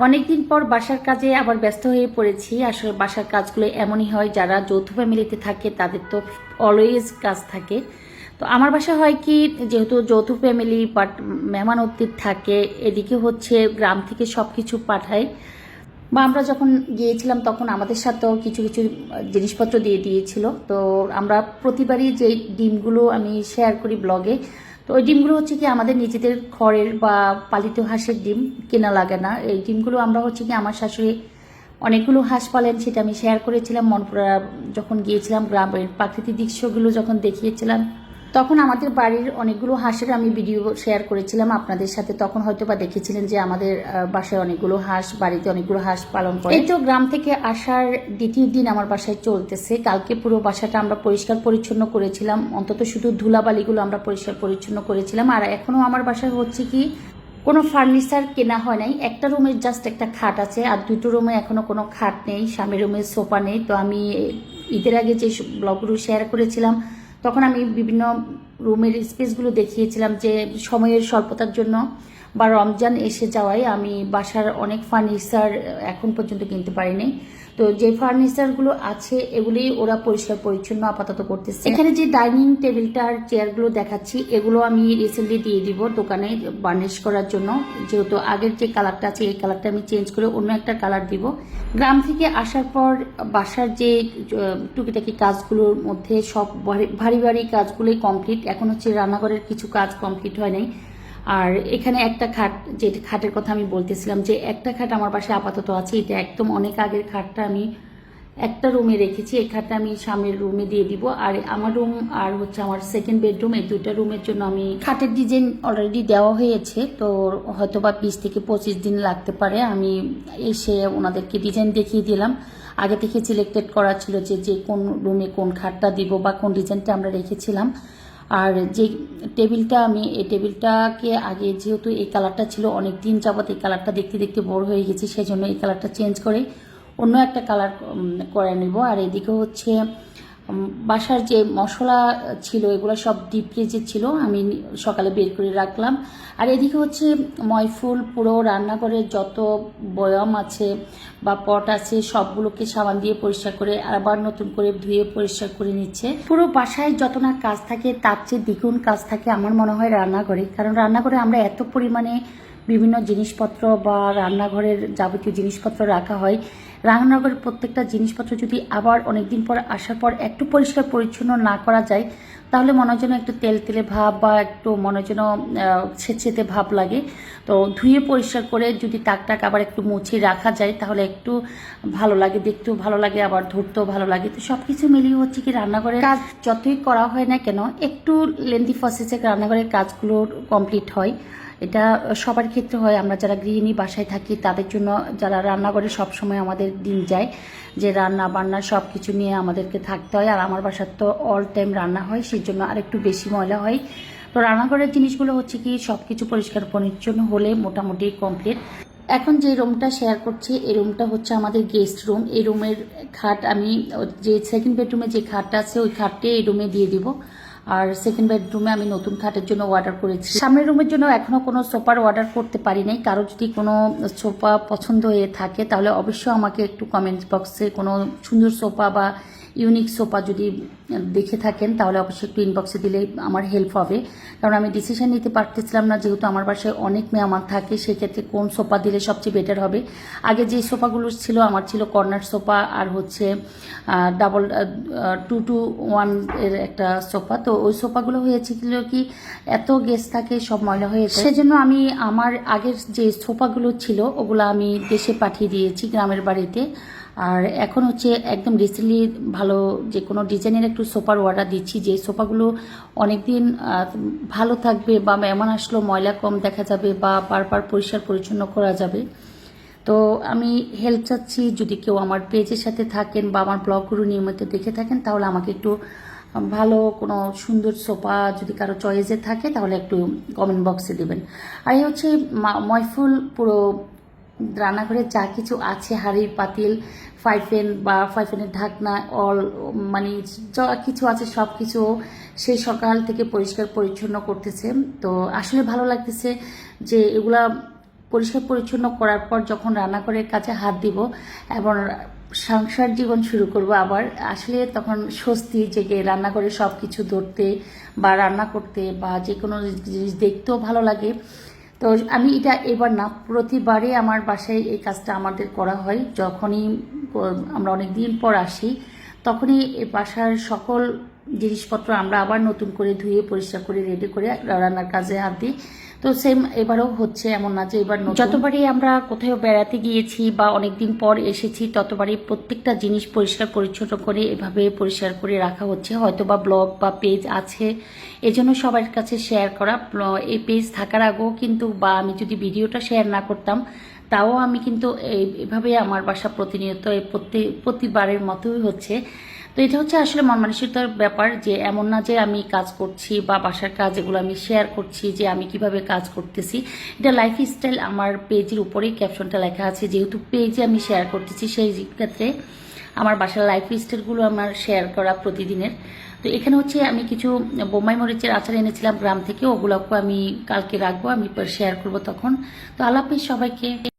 অনেকদিন পর বাসার কাজে আবার ব্যস্ত হয়ে পড়েছি। আসলে বাসার কাজগুলো এমনই হয়, যারা যৌথ ফ্যামিলিতে থাকে, তাদের তো অলওয়েজ কাজ থাকে। তো আমার বাসা হয় কি, যেহেতু যৌথ ফ্যামিলি বাট মেহমান অতিথি থাকে, এদিকে হচ্ছে গ্রাম থেকে সব কিছু পাঠায়। বা আমরা যখন গিয়েছিলাম, তখন আমাদের সাথেও কিছু কিছু জিনিসপত্র দিয়ে দিয়েছিল। তো আমরা প্রতিবারই যে ডিমগুলো আমি শেয়ার করি ব্লগে তো ওই ডিমগুলো হচ্ছে কি আমাদের নিজেদের খড়ের বা পালিত হাঁসের ডিম, কেনা লাগে না। এই ডিমগুলো আমরা হচ্ছে কি আমার শাশুড়ি অনেকগুলো হাঁস পালেন, সেটা আমি শেয়ার করেছিলাম মনপুরা যখন গিয়েছিলাম গ্রামের প্রাকৃতিক দৃশ্যগুলো যখন দেখিয়েছিলাম। তখন আমাদের বাড়ির অনেকগুলো হাঁসের আমি ভিডিও শেয়ার করেছিলাম আপনাদের সাথে। তখন হয়তো বা দেখেছিলেন যে আমাদের বাসায় অনেকগুলো হাঁস, বাড়িতে অনেকগুলো হাঁস পালন করে। এই তো গ্রাম থেকে আসার দ্বিতীয় দিন আমার বাসায় চলতেছে। কালকে পুরো বাসাটা আমরা পরিষ্কার পরিচ্ছন্ন করেছিলাম। অন্তত শুধু ধুলাবালিগুলো আমরা পরিষ্কার পরিচ্ছন্ন করেছিলাম। আর এখনও আমার বাসায় হচ্ছে কি, কোনো ফার্নিচার কেনা হয় নাই। একটা রুমের জাস্ট একটা খাট আছে আর দুটো রুমে এখনও কোনো খাট নেই। স্বামীর রুমে সোফা নেই। তো আমি ঈদের আগে যে ব্লগগুলো শেয়ার করেছিলাম তখন আমি বিভিন্ন রুমের স্পেসগুলো দেখিয়েছিলাম যে সময়ের স্বল্পতার জন্য বা রমজান এসে যাওয়ায় আমি বাসার অনেক ফার্নিচার এখন পর্যন্ত কিনতে পারিনি। তো যে ফার্নিচারগুলো আছে, এগুলি ওরা পরিষ্কার পরিচ্ছন্ন আপাতত করতেছে। এখানে যে ডাইনিং টেবিলটার চেয়ারগুলো দেখাচ্ছি, এগুলো আমি রিসেন্টলি দিয়ে দিব দোকানে বার্নিশ করার জন্য। যেহেতু আগের যে কালারটা আছে, এই কালারটা আমি চেঞ্জ করে অন্য একটা কালার দিব। গ্রাম থেকে আসার পর বাসার যে টুকিটাকি কাজগুলোর মধ্যে সব ভারী ভারী কাজগুলোই কমপ্লিট এখন হচ্ছে রান্নাঘরের কিছু কাজ কমপ্লিট হয় নাই। আর এখানে একটা খাট, যে খাটের কথা আমি বলতেছিলাম, যে একটা খাট আমার পাশে আপাতত আছে, এটা একদম অনেক আগের খাটটা আমি একটা রুমে রেখেছি, এই খাটটা আমি সামনের রুমে দিয়ে দিব। আর আমার রুম আর হচ্ছে আমার সেকেন্ড বেডরুম এই দুইটা রুমের জন্য আমি খাটের ডিজাইন অলরেডি দেওয়া হয়েছে, তো হয়তো বা বিশ থেকে পঁচিশ দিন লাগতে পারে। আমি এসে ওনাদেরকে ডিজাইন দেখিয়ে দিলাম। আগে থেকে সিলেক্টেড করা ছিল যে যে কোন রুমে কোন খাটটা দিব বা কোন ডিজাইনটা আমরা রেখেছিলাম। আর যে টেবিলটা আমি, এই টেবিলটাকে আগে যেহেতু এই কালারটা ছিল অনেক দিন যাবত এই কালারটা দেখতে দেখতে বড় হয়ে গেছে, সেজন্য এই কালারটা চেঞ্জ করে অন্য একটা কালার করে নেব। আর এদিকে হচ্ছে বাসার যে মশলা ছিল, এগুলো সব ডিপ ফ্রিজে ছিল, আমি সকালে বের করে রাখলাম। আর এদিকে হচ্ছে ময়ফুল পুরো রান্নাঘরের যত বয়াম আছে বা পট আছে, সবগুলোকে সাবান দিয়ে পরিষ্কার করে আবার নতুন করে ধুয়ে পরিষ্কার করে নিচ্ছে। পুরো বাসায় যত না কাজ থাকে, তার চেয়ে দ্বিগুণ কাজ থাকে আমার মনে হয় রান্নাঘরে। কারণ রান্নাঘরে আমরা এত পরিমাণে বিভিন্ন জিনিসপত্র বা রান্নাঘরের যাবতীয় জিনিসপত্র রাখা হয়। রান্নাঘরের প্রত্যেকটা জিনিসপত্র যদি আবার অনেকদিন পর আসার পর একটু পরিষ্কার পরিচ্ছন্ন না করা যায়, তাহলে মনে যেন একটু তেল তেলে ভাব বা একটু মনে যেন ছেঁচেতে ভাব লাগে। তো ধুয়ে পরিষ্কার করে যদি তাক টাক আবার একটু মুছে রাখা যায়, তাহলে একটু ভালো লাগে, দেখতেও ভালো লাগে, আবার ধরতেও ভালো লাগে। তো সব কিছু মিলিয়ে হচ্ছে কি রান্নাঘরের কাজ যতই করা হয় না কেন, একটু লেন্দি প্রসেসে রান্নাঘরের কাজগুলো কমপ্লিট হয়। এটা সবার ক্ষেত্রে হয়। আমরা যারা গৃহিণী বাসায় থাকি, তাদের জন্য যারা রান্নাঘরে সবসময় আমাদের দিন যায়। যে রান্না বান্না সব কিছু নিয়ে আমাদেরকে থাকতে হয়। আর আমার বাসার তো অল টাইম রান্না হয় সেই জন্য আর একটু বেশি ময়লা হয়। তো রান্নাঘরের জিনিসগুলো হচ্ছে কি সব কিছু পরিষ্কার পরিচ্ছন্ন হলে মোটামুটি কমপ্লিট এখন যে রুমটা শেয়ার করছি, এই রুমটা হচ্ছে আমাদের গেস্ট রুম এই রুমের খাট আমি, যে সেকেন্ড বেডরুমে যে খাটটা আছে, ওই খাটটি এই রুমে দিয়ে দিব। আর সেকেন্ড বেডরুমে আমি নতুন খাটের জন্য অর্ডার করেছি। সামনের রুমের জন্য এখনও কোনো সোফার অর্ডার করতে পারি নাই। কারও যদি কোনো সোফা পছন্দ হয়ে থাকে, তাহলে অবশ্যই আমাকে একটু কমেন্ট বক্সে কোনো সুন্দর সোফা বা ইউনিক সোফা যদি দেখে থাকেন, তাহলে অবশ্যই একটু ইনবক্সে দিলে আমার হেল্প হবে। কারণ আমি ডিসিশন নিতে পারতেছিলাম না, যেহেতু আমার বাসায় অনেক মেয়ে আমার থাকে, সেক্ষেত্রে কোন সোফা দিলে সবচেয়ে বেটার হবে? আগে যে সোফাগুলো ছিল, আমার ছিল কর্নার সোফা আর হচ্ছে ডাবল টু টু ওয়ানের একটা সোফা তো ওই সোফাগুলো হয়েছে কি, এত গেস্ট থাকে, সব ময়লা হয়ে যায়। সেজন্য আমি আমার আগের যে সোফাগুলো ছিল, ওগুলো আমি দেশে পাঠিয়ে দিয়েছি গ্রামের বাড়িতে। আর এখন হচ্ছে একদম রিসেন্টলি ভালো যে কোনো ডিজাইনের একটু সোফার অর্ডার দিচ্ছি যে সোফাগুলো অনেকদিন আহ, ভালো থাকবে বা মেহমান আসলেও ময়লা কম দেখা যাবে বা বারবার পরিষ্কার পরিচ্ছন্ন করা যাবে। তো আমি হেল্প চাচ্ছি যদি কেউ আমার পেজের সাথে থাকেন বা আমার ব্লগগুলো নিয়মিত দেখে থাকেন তাহলে আমাকে একটু ভালো কোনো সুন্দর সোফা যদি কারও চয়েসে থাকে তাহলে একটু কমেন্ট বক্সে দেবেন। আর এই হচ্ছে ময়ফুল পুরো রান্নাঘরে যা কিছু আছে হাঁড়ির পাতিল ফাইফেন বা ফাইফেনের ঢাকনা, অল মানে যা কিছু আছে সব কিছু সেই সকাল থেকে পরিষ্কার পরিচ্ছন্ন করতেছে। তো আসলে ভালো লাগতেছে যে এগুলা পরিষ্কার পরিচ্ছন্ন করার পর যখন রান্নাঘরের কাছে হাত দিব এবং সংসার জীবন শুরু করব আবার, আসলে তখন স্বস্তি জেগে রান্নাঘরে সব কিছু ধরতে বা রান্না করতে বা যে কোনো জিনিস দেখতেও ভালো লাগে। তো আমি এটা এবার না, প্রতিবারে আমার বাসায় এই কাজটা আমাদের করা হয়। যখনই আমরা অনেক দিন পর আসি, তখনই বাসার সকল জিনিসপত্র আমরা আবার নতুন করে ধুয়ে, পরিষ্কার করে রেডি করে রান্নার কাজে হাত দিই। তো সেম এবারও হচ্ছে এমন না যে এবার যতবারই আমরা কোথাও বেড়াতে গিয়েছি বা অনেকদিন পর এসেছি, ততবারই প্রত্যেকটা জিনিস পরিষ্কার পরিচ্ছন্ন করে এভাবে পরিষ্কার করে রাখা হচ্ছে। হয়তো বা ব্লগ বা পেজ আছে। এজন্য সবার কাছে শেয়ার করা। এই পেজ থাকার আগেও কিন্তু বা আমি যদি ভিডিওটা শেয়ার না করতাম, তাও আমি কিন্তু এই- এভাবে আমার বাসা প্রতিনিয়ত প্রত্যেক প্রতিবারের মতোই হচ্ছে। তো এটা হচ্ছে আসলে মন মানসিকতার ব্যাপার যে এমন না যে আমি কাজ করছি বা বাসার কাজ এগুলো আমি শেয়ার করছি, যে আমি কীভাবে কাজ করতেছি। এটা লাইফ স্টাইল আমার পেজের উপরেই ক্যাপশনটা লেখা আছে। যেহেতু পেজে আমি শেয়ার করতেছি, সেই ক্ষেত্রে আমার বাসার লাইফ স্টাইলগুলো আমার শেয়ার করা প্রতিদিনের। তো এখানে হচ্ছে আমি কিছু বোম্বাই মরিচের আচার এনেছিলাম গ্রাম থেকে ওগুলোকে আমি কালকে রাখব, আমি শেয়ার করব তখন। তো আল্লাহ সবাইকে।